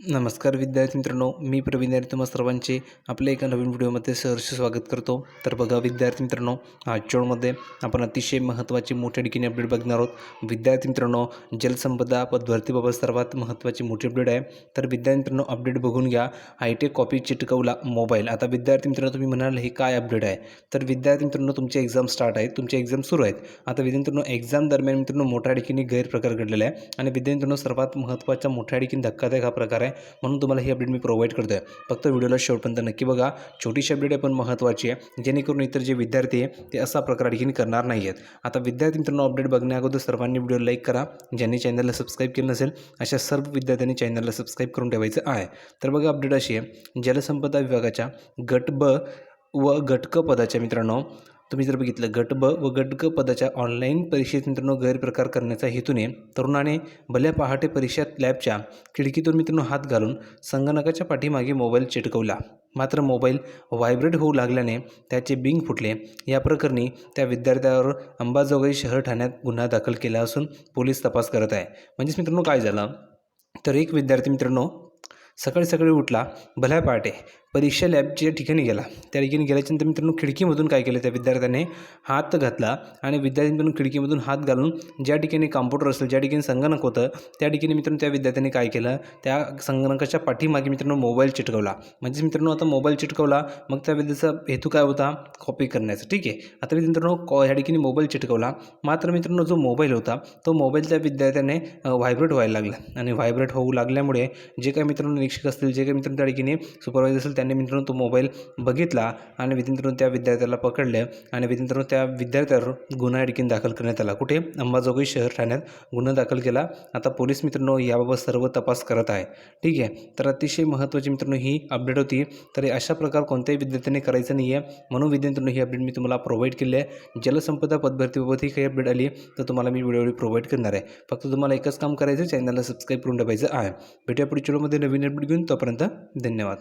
नमस्कार विद्यार्थी मित्रांनो मी प्रवीण तुम्हा सर्वांचे आपल्या एका नवीन व्हिडिओमध्ये सहर्ष स्वागत करतो. तर बघा विद्यार्थी मित्रांनो आजच्यामध्ये आपण अतिशय महत्त्वाची मोठ्या ठिकाणी अपडेट बघणार आहोत. विद्यार्थी मित्रांनो जलसंपदा पदभरतीबाबत सर्वात महत्त्वाची मोठी अपडेट आहे. तर विद्यार्थी मित्रांनो अपडेट बघून घ्या. आय टी कॉपी चिटकवला मोबाईल आता विद्यार्थी मित्रांनो तुम्ही म्हणाल हे काय अपडेट आहे? तर विद्यार्थी मित्रांनो तुमची एक्झाम स्टार्ट आहेत. तुमचे एक्झाम सुरू आहेत. आता विद्यार्थी मित्रांनो एक्झाम दरम्यान मित्रांनो मोठ्या ठिकाणी गैरप्रकार घडलेला आहे. आणि विद्यार्थी मित्रांनो सर्वात महत्त्वाचा मोठ्या ठिकाणी धक्कादायक हा प्रकार आहे. म्हणून तुम्हाला ही अपडेट मी प्रोव्हाइड करतो आहे फक्त व्हिडिओला शेवटपर्यंत नक्की बघा. छोटीशी अपडेट आहे पण महत्त्वाची आहे जेणेकरून इतर जे विद्यार्थी आहे ते असा प्रकार ठिकाणी करणार नाही आहेत आता विद्यार्थी मित्रांनो अपडेट बघण्याअगोदर सर्वांनी व्हिडिओ लाईक करा. ज्यांनी चॅनलला सबस्क्राईब केलं नसेल अशा सर्व विद्यार्थ्यांनी चॅनलला सबस्क्राईब करून ठेवायचं आहे. तर बघा अपडेट अशी आहे. जलसंपदा विभागाच्या गट ब व घटक पदाच्या मित्रांनो तुम्ही जर बघितलं गट ब व गट ग पदाच्या ऑनलाईन परीक्षेत मित्रांनो गैरप्रकार करण्याचा हेतूने तरुणाने भल्या पहाटे परीक्षा लॅबच्या खिडकीतून मित्रांनो हात घालून संगणकाच्या पाठीमागे मोबाईल चिटकवला. मात्र मोबाईल व्हायब्रेट होऊ लागल्याने त्याचे बिंग फुटले. या प्रकरणी त्या विद्यार्थ्यावर अंबाजोगाई शहर ठाण्यात गुन्हा दाखल केला असून पोलीस तपास करत आहे. म्हणजेच मित्रांनो काय झालं? तर एक विद्यार्थी मित्रांनो सकाळी सकाळी उठला भल्या पहाटे परीक्षा लॅबच्या ठिकाणी गेला. त्या ठिकाणी गेल्याच्यानंतर मित्रांनो खिडकीमधून काय केलं त्या विद्यार्थ्याने? हात घातला आणि विद्यार्थ्यांकडून खिडकीमधून हात घालून ज्या ठिकाणी कॉम्प्युटर असेल ज्या ठिकाणी संगणक होतं त्या ठिकाणी मित्रांनो त्या विद्यार्थ्याने काय केलं? त्या संगणकाच्या पाठीमागे मित्रांनो मोबाईल चिटकवला. म्हणजेच मित्रांनो आता मोबाईल चिटकवला मग त्या विद्याचा हेतू काय होता? कॉपी करण्याचा. ठीक आहे? आता मित्रांनो कॉ ह्या ठिकाणी मोबाईल चिटकवला. मात्र मित्रांनो जो मोबाईल होता तो मोबाईल त्या विद्यार्थ्याने व्हायब्रेट व्हायला लागला. आणि व्हायब्रेट होऊ लागल्यामुळे जे काही मित्रांनो निरीक्षक असतील जे काही मित्रांनो त्या ठिकाणी सुपरवायझर असेल त्यांनी मित्रांनो तो मोबाईल बघितला आणि मित्रांनो त्या विद्यार्थ्याला पकडले आणि मित्रांनो त्या विद्यार्थ्यावर गुन्हा अडकीन दाखल करण्यात आला. कुठे? अंबाजोगाई शहर ठाण्यात गुन्हा दाखल केला. आता पोलीस मित्रांनो याबाबत सर्व तपास करत आहे. ठीक आहे? तर अतिशय महत्त्वाची मित्रांनो ही अपडेट होती. तर अशा प्रकार कोणत्याही विद्यार्थ्यांनी करायचं नाही आहे म्हणून विद्यार्थ्यांनो ही अपडेट मी तुम्हाला प्रोव्हाइड केली आहे. जलसंपदा पदभरतीबाबत ही काही अपडेट आली तर तुम्हाला मी व्हिडिओ प्रोव्हाइड करणार आहे. फक्त तुम्हाला एकच काम करायचं चॅनलला सबस्क्राईब करून ठेवायचं आहे. भेटूया पुढच्या व्हिडिओमध्ये नवीन अपडेट घेऊन. तोपर्यंत धन्यवाद.